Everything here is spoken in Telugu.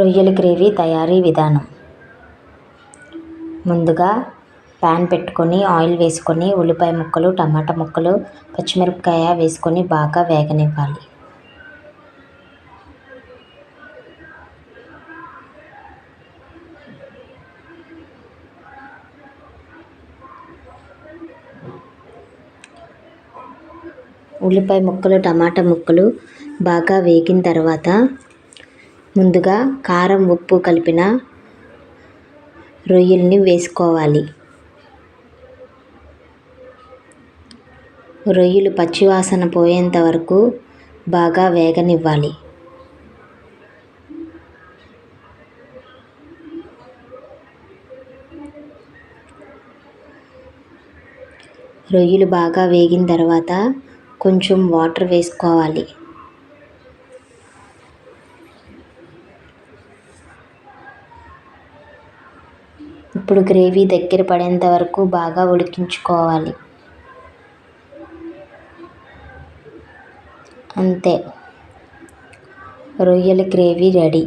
రొయ్యల గ్రేవీ తయారీ విధానం. ముందుగా ప్యాన్ పెట్టుకొని ఆయిల్ వేసుకొని ఉల్లిపాయ ముక్కలు టమాటా ముక్కలు పచ్చిమిరపకాయ వేసుకొని బాగా వేగనివ్వాలి. ఉల్లిపాయ ముక్కలు టమాటా ముక్కలు బాగా వేగిన తర్వాత ముందుగా కారం ఉప్పు కలిపిన రొయ్యల్ని వేసుకోవాలి. రొయ్యలు పచ్చివాసన పోయేంత వరకు బాగా వేగనివ్వాలి. రొయ్యలు బాగా వేగిన తర్వాత కొంచెం వాటర్ వేసుకోవాలి. ఇప్పుడు గ్రేవీ దగ్గర పడేంత వరకు బాగా ఉడికించుకోవాలి. అంతే. రొయ్యల గ్రేవీ రెడీ.